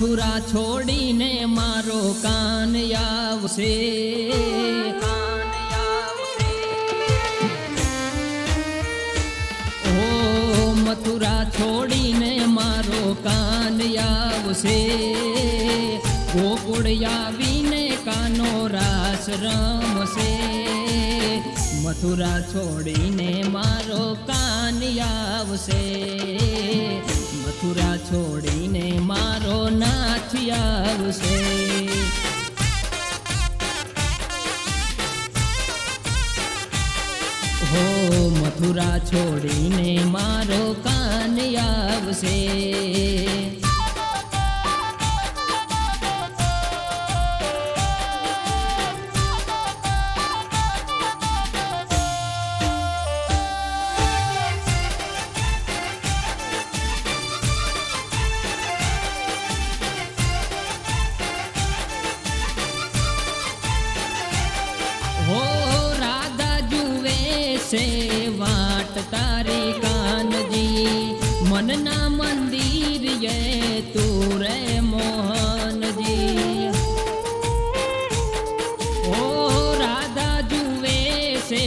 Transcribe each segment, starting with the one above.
મથુરા છોડીને મારો કાન આવશે. મથુરા છોડીને મારો કાન આવશે. ગોકુળ આવીને કાનો રાસ રમશે. મથુરા છોડીને મારો કાન આવશે. મથુરા છોડીને મારો નાથ આવશે. હો મથુરા છોડીને મારો કાન આવશે. છે વાટ તારી કાનજી. મનના મંદિર એ તું રે મોહનજી. ઓ રાધા જુએ છે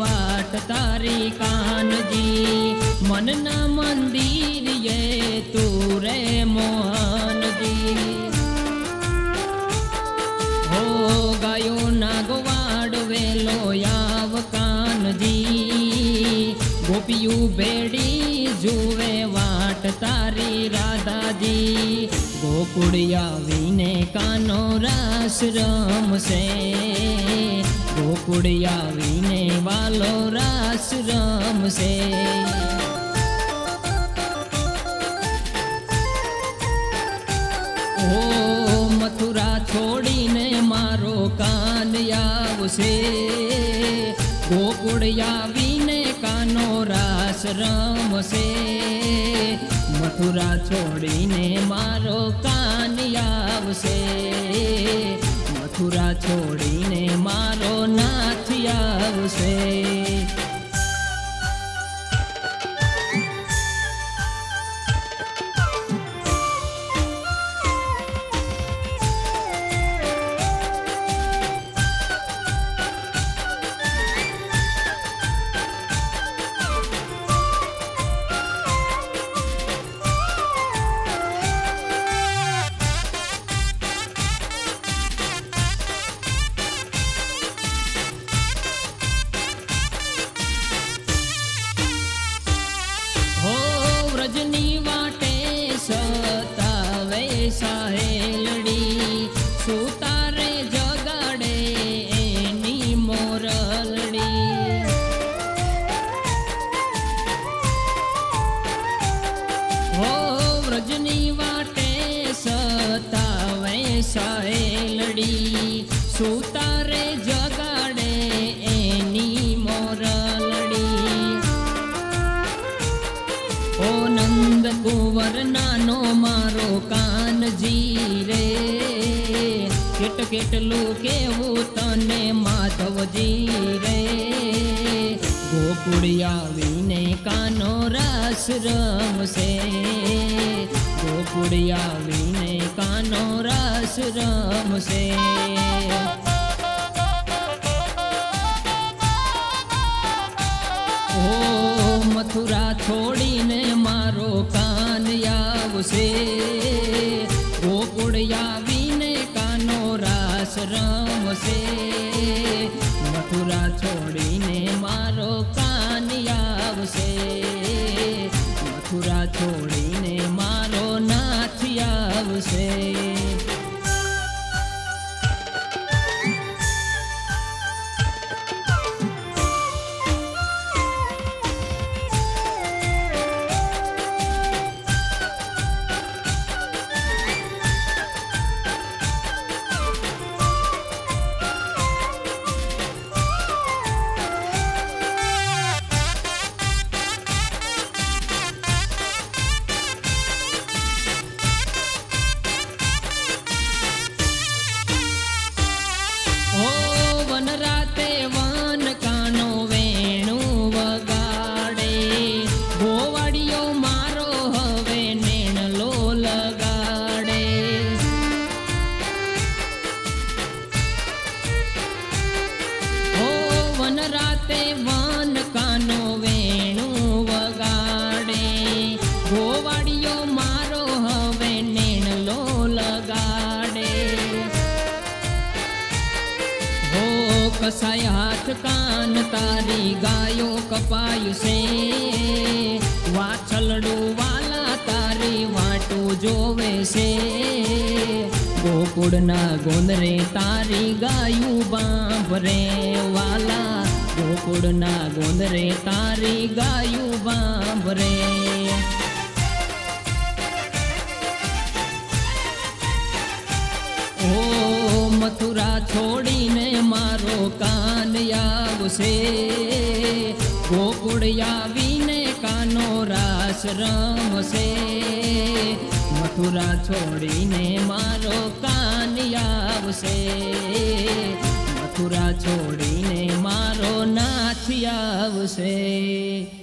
વાટ તારી કાનજી. મનના મંદિર એ તું રે મોહનજી. ઓ ગાયો ના ગોવાડ ગોપિયું ભેડી જુએ વાટ તારી રાધાજી. ગોકુળિયા આવીને કાનો રાસ રમશે. ગોકુળિયા આવીને વાલો રાસ રમશે. ઓ મથુરા છોડીને મારો કાન આવશે ગોકુળિયા રમશે. મથુરા છોડીને મારો કાન આવશે મથુરા છોડીને મારો નાથ આવશે સાહેલડી સુતારે જગાડે એની મોરલડી ઓ નંદ કુંવર, નાનો મારો કાનજી રે. કેટ કેટલું કેવું તને માધવજી રે. ગોકુળ આવીને કાનો રસ રમશે. ગોકુળ આવીને કાનો રાસ રમશે. હો મથુરા, છોડીને મારો કાન આવશે ગોકુળ આવીને કાનો રાસ રમશે. મથુરા, છોડીને કસાય હાથ કાન તારી ગાયો કપાયું છે વાછલડું વાલા તારી વાટું જોવે છે ગોકુળના ગોંદરે તારી ગાયું બાંભરે વાલા ગોકુળના ગોંદરે તારી ગાયું બાંભરે મથુરા છોડીને મારો કાન આવશે. ગોકુળ આવીને કાનો રાસ રમશે. મથુરા છોડીને મારો કાન આવશે. મથુરા છોડીને મારો નાથ આવશે.